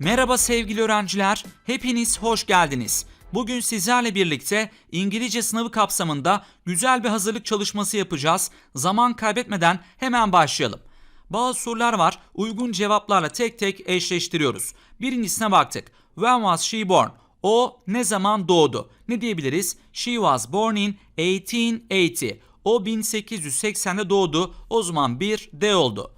Merhaba sevgili öğrenciler, hepiniz hoş geldiniz. Bugün sizlerle birlikte İngilizce sınavı kapsamında güzel bir hazırlık çalışması yapacağız. Zaman kaybetmeden hemen başlayalım. Bazı sorular var, uygun cevaplarla tek tek eşleştiriyoruz. Birincisine baktık. When was she born? O ne zaman doğdu? Ne diyebiliriz? She was born in 1880. O 1880'de doğdu. O zaman bir D oldu.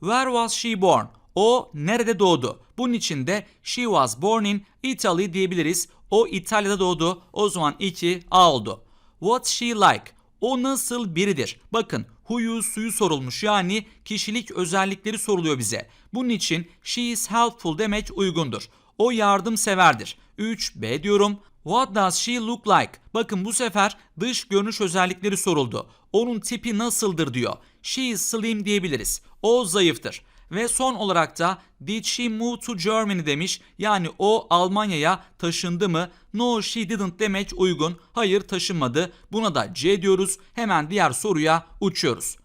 Where was she born? O nerede doğdu? Bunun için de she was born in Italy diyebiliriz. O İtalya'da doğdu. O zaman 2 A oldu. What's she like? O nasıl biridir? Bakın huyu suyu sorulmuş yani kişilik özellikleri soruluyor bize. Bunun için she is helpful demek uygundur. O yardımseverdir. 3B diyorum. What does she look like? Bakın bu sefer dış görünüş özellikleri soruldu. Onun tipi nasıldır diyor. She is slim diyebiliriz. O zayıftır. Ve son olarak da did she move to Germany demiş. Yani o Almanya'ya taşındı mı? No she didn't demek uygun. Hayır taşınmadı. Buna da C diyoruz. Hemen diğer soruya uçuyoruz.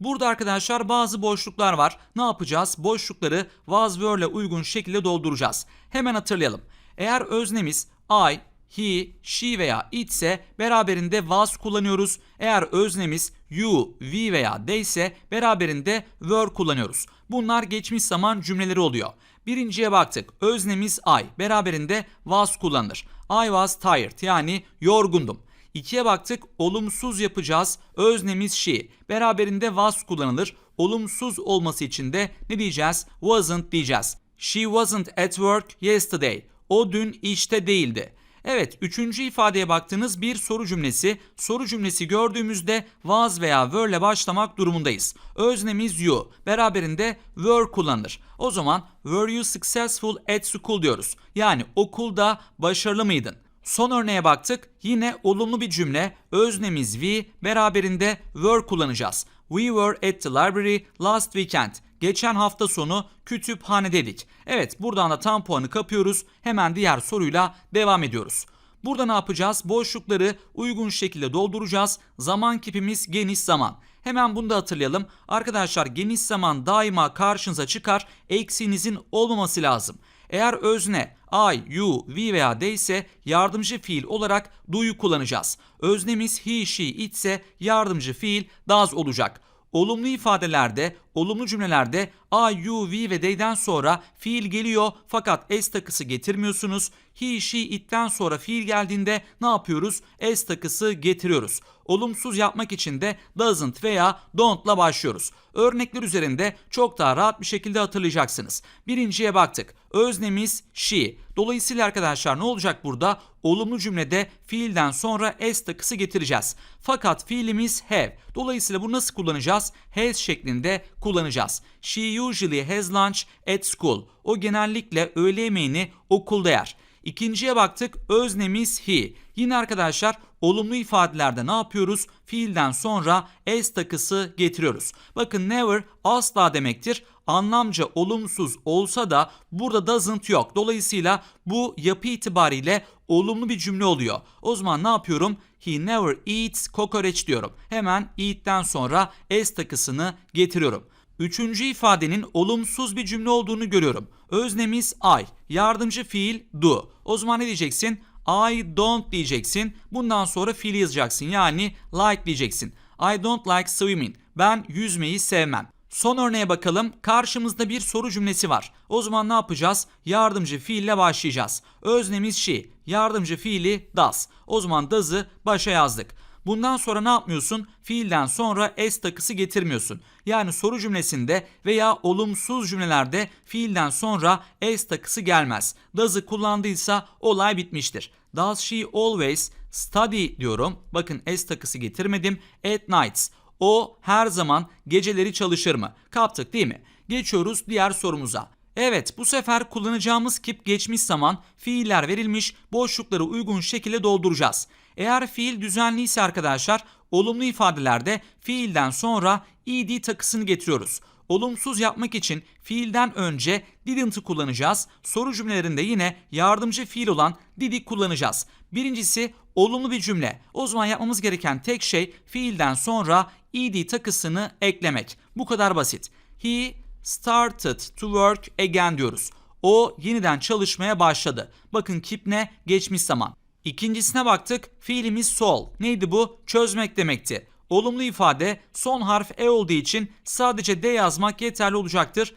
Burada arkadaşlar bazı boşluklar var. Ne yapacağız? Boşlukları was were'le uygun şekilde dolduracağız. Hemen hatırlayalım. Eğer öznemiz I, he, she veya it ise beraberinde was kullanıyoruz. Eğer öznemiz you, we veya they ise beraberinde were kullanıyoruz. Bunlar geçmiş zaman cümleleri oluyor. Birinciye baktık. Öznemiz I beraberinde was kullanılır. I was tired yani yorgundum. İkiye baktık olumsuz yapacağız. Öznemiz she. Beraberinde was kullanılır. Olumsuz olması için de ne diyeceğiz? Wasn't diyeceğiz. She wasn't at work yesterday. O dün işte değildi. Evet, üçüncü ifadeye baktığınız bir soru cümlesi. Soru cümlesi gördüğümüzde was veya were ile başlamak durumundayız. Öznemiz you. Beraberinde were kullanılır. O zaman were you successful at school diyoruz. Yani okulda başarılı mıydın? Son örneğe baktık. Yine olumlu bir cümle. Öznemiz we beraberinde were kullanacağız. We were at the library last weekend. Geçen hafta sonu kütüphanedeydik. Evet buradan da tam puanı kapıyoruz. Hemen diğer soruyla devam ediyoruz. Burada ne yapacağız? Boşlukları uygun şekilde dolduracağız. Zaman kipimiz geniş zaman. Hemen bunu da hatırlayalım. Arkadaşlar geniş zaman daima karşınıza çıkar. Eksiğinizin olmaması lazım. Eğer özne I, you, we veya they ise yardımcı fiil olarak do'yu kullanacağız. Öznemiz he, she, it ise yardımcı fiil does olacak. Olumlu ifadelerde, olumlu cümlelerde I, you, we ve they'den sonra fiil geliyor fakat s takısı getirmiyorsunuz. He, she, it'ten sonra fiil geldiğinde ne yapıyoruz? S takısı getiriyoruz. Olumsuz yapmak için de doesn't veya don't'la başlıyoruz. Örnekler üzerinde çok daha rahat bir şekilde hatırlayacaksınız. Birinciye baktık. Öznemiz she. Dolayısıyla arkadaşlar ne olacak burada? Olumlu cümlede fiilden sonra s takısı getireceğiz. Fakat fiilimiz have. Dolayısıyla bunu nasıl kullanacağız? Has şeklinde kullanacağız. She usually has lunch at school. O genellikle öğle yemeğini okulda yer. İkinciye baktık. Öznemiz he. Yine arkadaşlar olumlu ifadelerde ne yapıyoruz? Fiilden sonra s takısı getiriyoruz. Bakın never asla demektir. Anlamca olumsuz olsa da burada doesn't yok. Dolayısıyla bu yapı itibariyle olumlu bir cümle oluyor. O zaman ne yapıyorum? He never eats cockroach diyorum. Hemen eat'ten sonra s takısını getiriyorum. Üçüncü ifadenin olumsuz bir cümle olduğunu görüyorum. Öznemiz I, yardımcı fiil do. O zaman ne diyeceksin? I don't diyeceksin. Bundan sonra fiili yazacaksın. Yani like diyeceksin. I don't like swimming. Ben yüzmeyi sevmem. Son örneğe bakalım. Karşımızda bir soru cümlesi var. O zaman ne yapacağız? Yardımcı fiille başlayacağız. Öznemiz she. Yardımcı fiili does. O zaman does'ı başa yazdık. Bundan sonra ne yapmıyorsun? Fiilden sonra s takısı getirmiyorsun. Yani soru cümlesinde veya olumsuz cümlelerde fiilden sonra s takısı gelmez. Does'ı kullandıysa olay bitmiştir. Does she always study diyorum. Bakın s takısı getirmedim. At nights. O her zaman geceleri çalışır mı? Kaptık değil mi? Geçiyoruz diğer sorumuza. Evet bu sefer kullanacağımız kip geçmiş zaman fiiller verilmiş boşlukları uygun şekilde dolduracağız. Eğer fiil düzenliyse arkadaşlar olumlu ifadelerde fiilden sonra ed takısını getiriyoruz. Olumsuz yapmak için fiilden önce didn't'ı kullanacağız. Soru cümlelerinde yine yardımcı fiil olan did'i kullanacağız. Birincisi olumlu bir cümle. O zaman yapmamız gereken tek şey fiilden sonra ed takısını eklemek. Bu kadar basit. He started to work again diyoruz. O yeniden çalışmaya başladı. Bakın keep ne? Geçmiş zaman. İkincisine baktık. Fiilimiz sol. Neydi bu? Çözmek demekti. Olumlu ifade son harf e olduğu için sadece de yazmak yeterli olacaktır.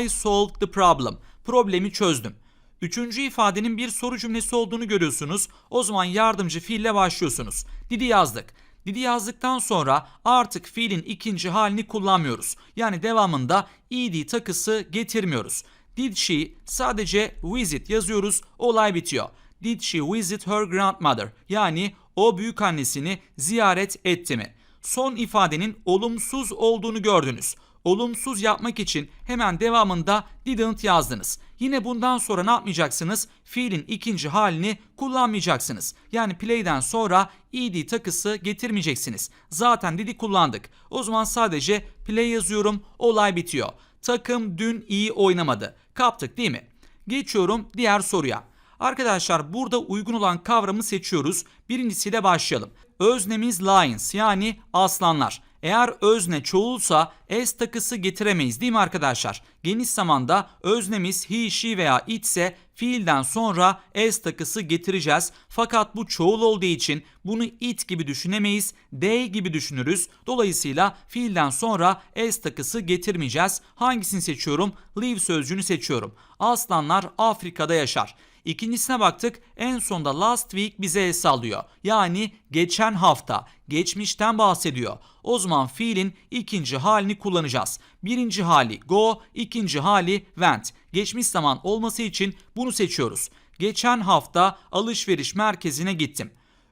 I solved the problem. Problemi çözdüm. Üçüncü ifadenin bir soru cümlesi olduğunu görüyorsunuz. O zaman yardımcı fiille başlıyorsunuz. Didi yazdık. Didi yazdıktan sonra artık fiilin ikinci halini kullanmıyoruz. Yani devamında ed takısı getirmiyoruz. Did she sadece visit yazıyoruz olay bitiyor. Did she visit her grandmother? Yani o büyük annesini ziyaret etti mi? Son ifadenin olumsuz olduğunu gördünüz. Olumsuz yapmak için hemen devamında didn't yazdınız. Yine bundan sonra ne yapmayacaksınız? Fiilin ikinci halini kullanmayacaksınız. Yani play'den sonra ed takısı getirmeyeceksiniz. Zaten did'i kullandık. O zaman sadece play yazıyorum. Olay bitiyor. Takım dün iyi oynamadı. Kaptık değil mi? Geçiyorum diğer soruya. Arkadaşlar burada uygun olan kavramı seçiyoruz. Birincisiyle başlayalım. Öznemiz lions yani aslanlar. Eğer özne çoğulsa s takısı getiremeyiz değil mi arkadaşlar? Geniş zamanda öznemiz he, she veya it ise fiilden sonra s takısı getireceğiz. Fakat bu çoğul olduğu için bunu it gibi düşünemeyiz. they gibi düşünürüz. Dolayısıyla fiilden sonra s takısı getirmeyeceğiz. Hangisini seçiyorum? Live sözcüğünü seçiyorum. Aslanlar Afrika'da yaşar. İkincisine baktık. En sonda last week bize el sallıyor. Yani geçen hafta. Geçmişten bahsediyor. O zaman fiilin ikinci halini kullanacağız. Birinci hali go, ikinci hali went. Geçmiş zaman olması için bunu seçiyoruz. Geçen hafta alışveriş merkezine gittim.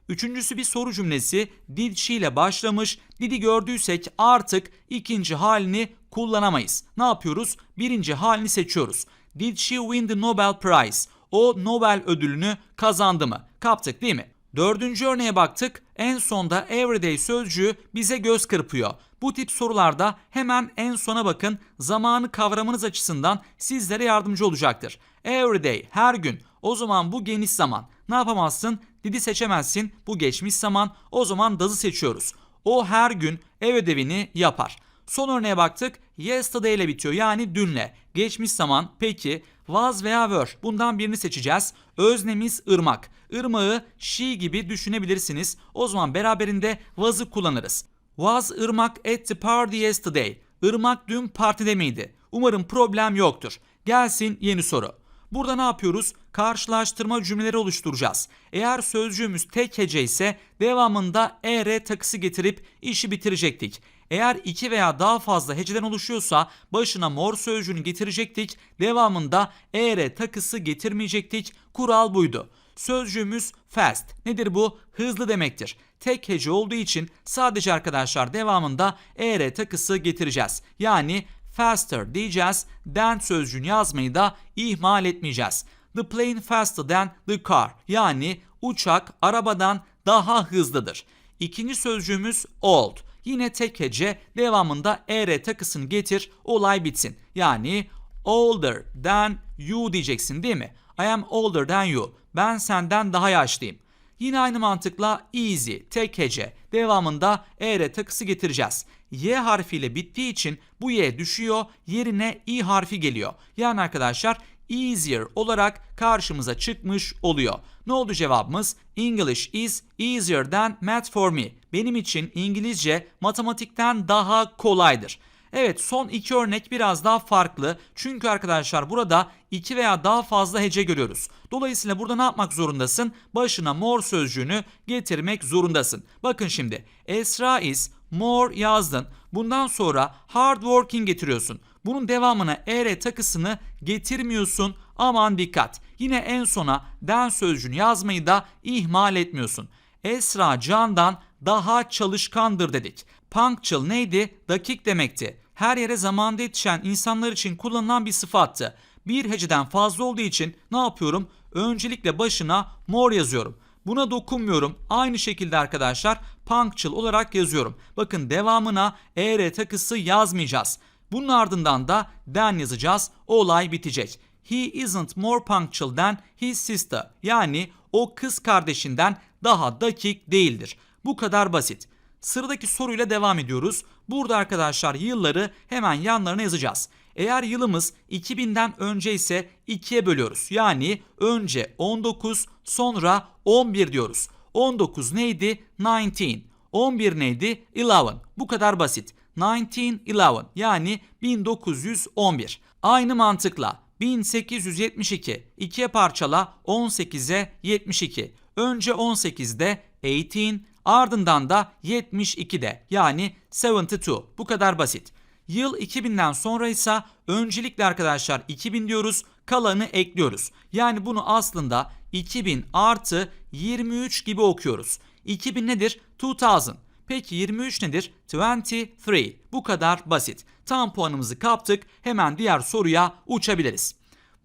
Üçüncüsü bir soru cümlesi. Did she ile başlamış. Did'i gördüysek artık ikinci halini kullanamayız. Ne yapıyoruz? Birinci halini seçiyoruz. Did she win the Nobel Prize? O Nobel ödülünü kazandı mı? Kaptık değil mi? Dördüncü örneğe baktık. En sonda everyday sözcüğü bize göz kırpıyor. Bu tip sorularda hemen en sona bakın. Zamanı kavramanız açısından sizlere yardımcı olacaktır. Everyday, her gün. O zaman bu geniş zaman. Ne yapamazsın? Didi seçemezsin. Bu geçmiş zaman. O zaman does'ı seçiyoruz. O her gün ev ödevini yapar. Son örneğe baktık. Yesterday ile bitiyor yani dünle. Geçmiş zaman peki was veya were bundan birini seçeceğiz. Öznemiz ırmak. Irmağı she gibi düşünebilirsiniz. O zaman beraberinde was'ı kullanırız. Was ırmak at the party yesterday. Irmak dün partide miydi? Umarım problem yoktur. Gelsin yeni soru. Burada ne yapıyoruz? Karşılaştırma cümleleri oluşturacağız. Eğer sözcüğümüz tek hece ise devamında er takısı getirip işi bitirecektik. Eğer iki veya daha fazla heceden oluşuyorsa başına mor sözcüğünü getirecektik. Devamında er takısı getirmeyecektik. Kural buydu. Sözcüğümüz fast. Nedir bu? Hızlı demektir. Tek hece olduğu için sadece arkadaşlar devamında er takısı getireceğiz. Yani faster diyeceğiz. Than sözcüğünü yazmayı da ihmal etmeyeceğiz. The plane faster than the car. Yani uçak arabadan daha hızlıdır. İkinci sözcüğümüz old. Yine tek hece devamında er takısını getir olay bitsin. Yani older than you diyeceksin değil mi? I am older than you. Ben senden daha yaşlıyım. Yine aynı mantıkla easy, tek hece. Devamında er takısı getireceğiz. Y harfiyle bittiği için bu Y düşüyor, yerine i harfi geliyor. Yani arkadaşlar easier olarak karşımıza çıkmış oluyor. Ne oldu cevabımız? English is easier than math for me. Benim için İngilizce matematikten daha kolaydır. Evet son iki örnek biraz daha farklı. Çünkü arkadaşlar burada iki veya daha fazla hece görüyoruz. Dolayısıyla burada ne yapmak zorundasın? Başına more sözcüğünü getirmek zorundasın. Bakın şimdi Esra is more yazdın. Bundan sonra hard working getiriyorsun. Bunun devamına er takısını getirmiyorsun. Aman dikkat. Yine en sona den sözcüğünü yazmayı da ihmal etmiyorsun. Esra Can'dan daha çalışkandır dedik. Punctual neydi? Dakik demekti. Her yere zamanda yetişen insanlar için kullanılan bir sıfattı. Bir heceden fazla olduğu için ne yapıyorum? Öncelikle başına more yazıyorum. Buna dokunmuyorum. Aynı şekilde arkadaşlar punctual olarak yazıyorum. Bakın devamına er takısı yazmayacağız. Bunun ardından da than yazacağız. Olay bitecek. He isn't more punctual than his sister. Yani o kız kardeşinden daha dakik değildir. Bu kadar basit. Sıradaki soruyla devam ediyoruz. Burada arkadaşlar yılları hemen yanlarına yazacağız. Eğer yılımız 2000'den önce ise 2'ye bölüyoruz. Yani önce 19 sonra 11 diyoruz. 19 neydi? 19. 11 neydi? 11. Bu kadar basit. 1911 yani 1911. Aynı mantıkla 1872 ikiye parçala 18'e 72. Önce 18'de 18 ardından da 72'de yani 72. Bu kadar basit. Yıl 2000'den sonra ise öncelikle arkadaşlar 2000 diyoruz kalanı ekliyoruz. Yani bunu aslında 2000 artı 23 gibi okuyoruz. 2000 nedir? 2000. Peki 23 nedir? 23. Bu kadar basit. Tam puanımızı kaptık. Hemen diğer soruya uçabiliriz.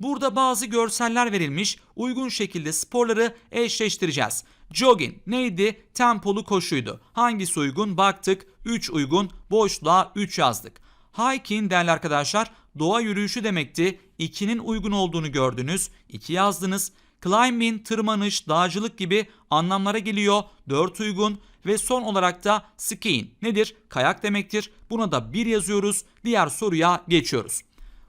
Burada bazı görseller verilmiş. Uygun şekilde sporları eşleştireceğiz. Jogging neydi? Tempolu koşuydu. Hangisi uygun? Baktık. 3 uygun. Boşluğa 3 yazdık. Hiking değerli arkadaşlar doğa yürüyüşü demekti. 2'nin uygun olduğunu gördünüz. 2 yazdınız. Climbing, tırmanış, dağcılık gibi anlamlara geliyor. 4 uygun ve son olarak da skiing nedir? Kayak demektir. Buna da 1 yazıyoruz. Diğer soruya geçiyoruz.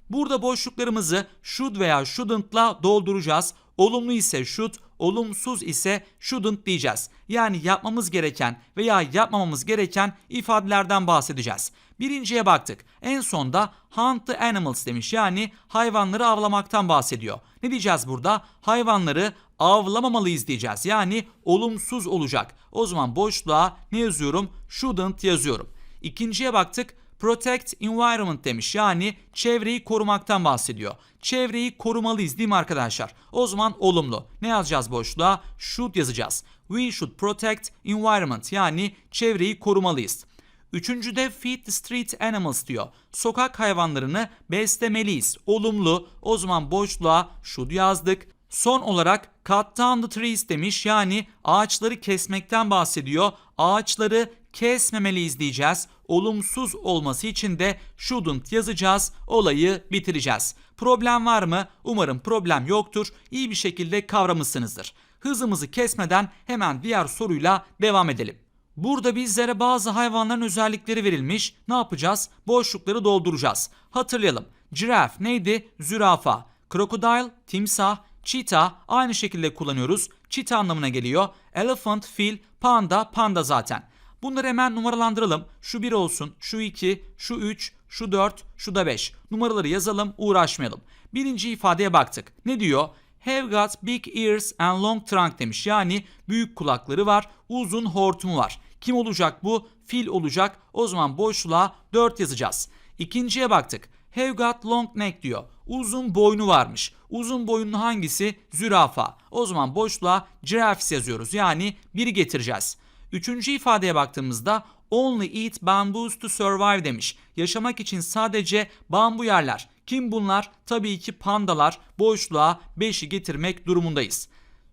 Burada boşluklarımızı should veya shouldn't'la dolduracağız. Olumlu ise should, olumsuz ise shouldn't diyeceğiz. Yani yapmamız gereken veya yapmamamız gereken ifadelerden bahsedeceğiz. Birinciye baktık. En sonda hunt the animals demiş. Yani hayvanları avlamaktan bahsediyor. Ne diyeceğiz burada? Hayvanları avlamamalıyız diyeceğiz. Yani olumsuz olacak. O zaman boşluğa ne yazıyorum? Shouldn't yazıyorum. İkinciye baktık. Protect environment demiş. Yani çevreyi korumaktan bahsediyor. Çevreyi korumalıyız değil mi arkadaşlar? O zaman olumlu. Ne yazacağız boşluğa? Should yazacağız. We should protect environment. Yani çevreyi korumalıyız. Üçüncüde feed the street animals diyor. Sokak hayvanlarını beslemeliyiz. Olumlu. O zaman boşluğa should yazdık. Son olarak cut down the trees demiş. Yani ağaçları kesmekten bahsediyor. Ağaçları kesmemeliyiz diyeceğiz. Olumsuz olması için de shouldn't yazacağız. Olayı bitireceğiz. Problem var mı? Umarım problem yoktur. İyi bir şekilde kavramışsınızdır. Hızımızı kesmeden hemen diğer soruyla devam edelim. Burada bizlere bazı hayvanların özellikleri verilmiş. Ne yapacağız? Boşlukları dolduracağız. Hatırlayalım. Giraffe neydi? Zürafa. Crocodile, timsah, cheetah aynı şekilde kullanıyoruz. Cheetah anlamına geliyor. Elephant, fil, panda, panda zaten. Bunları hemen numaralandıralım. Şu 1 olsun, şu 2, şu 3, şu 4, şu da 5. Numaraları yazalım, uğraşmayalım. Birinci ifadeye baktık. Ne diyor? Have got big ears and long trunk demiş. Yani büyük kulakları var, uzun hortumu var. Kim olacak bu? Fil olacak. O zaman boşluğa 4 yazacağız. İkinciye baktık. Have got long neck diyor. Uzun boynu varmış. Uzun boyunlu hangisi? Zürafa. O zaman boşluğa giraffes yazıyoruz. Yani biri getireceğiz. Üçüncü ifadeye baktığımızda only eat bamboos to survive demiş. Yaşamak için sadece bambu yerler. Kim bunlar? Tabii ki pandalar. Boşluğa 5'i getirmek durumundayız.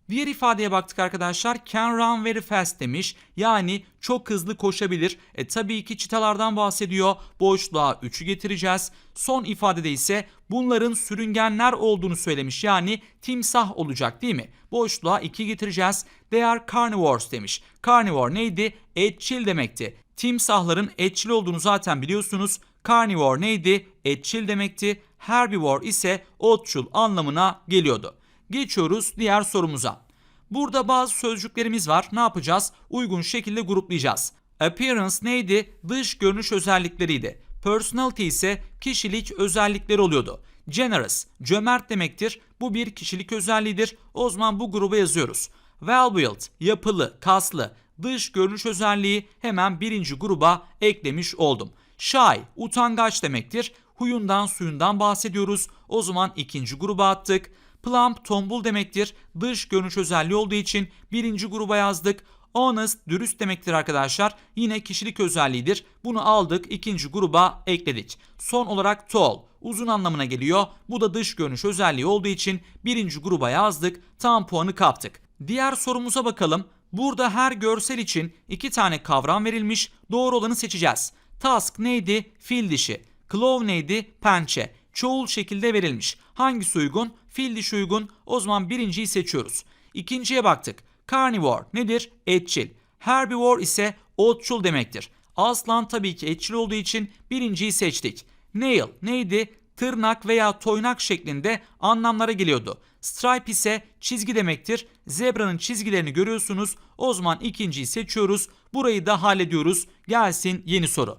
Diğer ifadeye baktık arkadaşlar. Can run very fast demiş. Yani çok hızlı koşabilir. E tabii ki çitalardan bahsediyor. Boşluğa 3'ü getireceğiz. Son ifadede ise bunların sürüngenler olduğunu söylemiş. Yani timsah olacak değil mi? Boşluğa 2 getireceğiz. They are carnivores demiş. Carnivore neydi? Etçil demekti. Timsahların etçil olduğunu zaten biliyorsunuz. Carnivore neydi? Etçil demekti. Herbivore ise otçul anlamına geliyordu. Geçiyoruz diğer sorumuza. Burada bazı sözcüklerimiz var. Ne yapacağız? Uygun şekilde gruplayacağız. Appearance neydi? Dış görünüş özellikleriydi. Personality ise kişilik özellikleri oluyordu. Generous, cömert demektir. Bu bir kişilik özelliğidir. O zaman bu gruba yazıyoruz. Well built, yapılı, kaslı, dış görünüş özelliği hemen birinci gruba eklemiş oldum. Shy, utangaç demektir. Huyundan suyundan bahsediyoruz. O zaman ikinci gruba attık. Plump tombul demektir. Dış görünüş özelliği olduğu için birinci gruba yazdık. Honest dürüst demektir arkadaşlar. Yine kişilik özelliğidir. Bunu aldık ikinci gruba ekledik. Son olarak tall uzun anlamına geliyor. Bu da dış görünüş özelliği olduğu için birinci gruba yazdık. Tam puanı kaptık. Diğer sorumuza bakalım. Burada her görsel için iki tane kavram verilmiş. Doğru olanı seçeceğiz. Task neydi? Fil dişi. Claw neydi? Pençe. Çoğul şekilde verilmiş. Hangisi uygun? Fil dişi uygun. O zaman birinciyi seçiyoruz. İkinciye baktık. Carnivore nedir? Etçil. Herbivore ise otçul demektir. Aslan tabii ki etçil olduğu için birinciyi seçtik. Nail neydi? tırnak veya toynak şeklinde anlamlara geliyordu. Stripe ise çizgi demektir. Zebra'nın çizgilerini görüyorsunuz. O zaman ikinciyi seçiyoruz. Burayı da hallediyoruz. Gelsin yeni soru.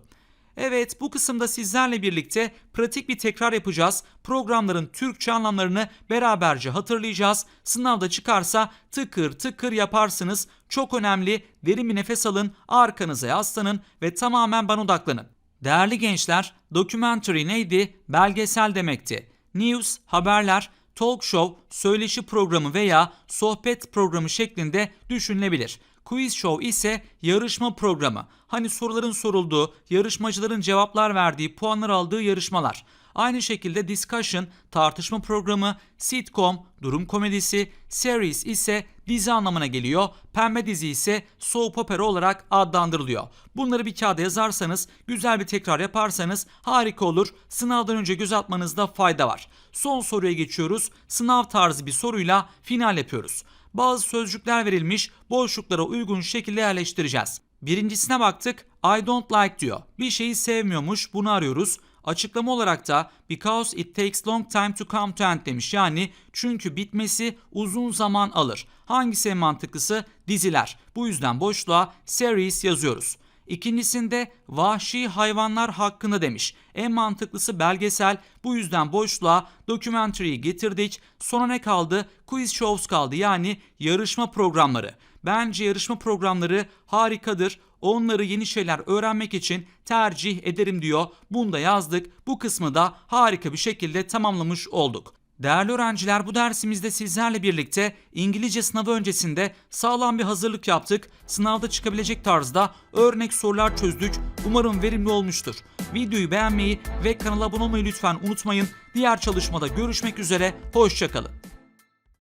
Evet bu kısımda sizlerle birlikte pratik bir tekrar yapacağız. Programların Türkçe anlamlarını beraberce hatırlayacağız. Sınavda çıkarsa tıkır tıkır yaparsınız. Çok önemli. Derin bir nefes alın, arkanıza yaslanın ve tamamen bana odaklanın. Değerli gençler, documentary neydi? Belgesel demekti. News, haberler, talk show, söyleşi programı veya sohbet programı şeklinde düşünülebilir. Quiz show ise yarışma programı. Hani soruların sorulduğu, yarışmacıların cevaplar verdiği, puanlar aldığı yarışmalar. Aynı şekilde discussion, tartışma programı, sitcom, durum komedisi, series ise dizi anlamına geliyor. Pembe dizi ise soap opera olarak adlandırılıyor. Bunları bir kağıda yazarsanız, güzel bir tekrar yaparsanız harika olur. Sınavdan önce göz atmanızda fayda var. Son soruya geçiyoruz. Sınav tarzı bir soruyla final yapıyoruz. Bazı sözcükler verilmiş, boşluklara uygun şekilde yerleştireceğiz. Birincisine baktık. I don't like diyor. Bir şeyi sevmiyormuş. Bunu arıyoruz. Açıklama olarak da because it takes long time to come to end demiş. Yani çünkü bitmesi uzun zaman alır. Hangisi en mantıklısı? Diziler. Bu yüzden boşluğa series yazıyoruz. İkincisinde vahşi hayvanlar hakkında demiş. En mantıklısı belgesel. Bu yüzden boşluğa documentary'yi getirdik. Sonra ne kaldı? Quiz shows kaldı. Yani yarışma programları. Bence yarışma programları harikadır. Onları yeni şeyler öğrenmek için tercih ederim diyor. Bunu da yazdık. Bu kısmı da harika bir şekilde tamamlamış olduk. Değerli öğrenciler bu dersimizde sizlerle birlikte İngilizce sınavı öncesinde sağlam bir hazırlık yaptık. Sınavda çıkabilecek tarzda örnek sorular çözdük. Umarım verimli olmuştur. Videoyu beğenmeyi ve kanala abone olmayı lütfen unutmayın. Diğer çalışmada görüşmek üzere. Hoşçakalın.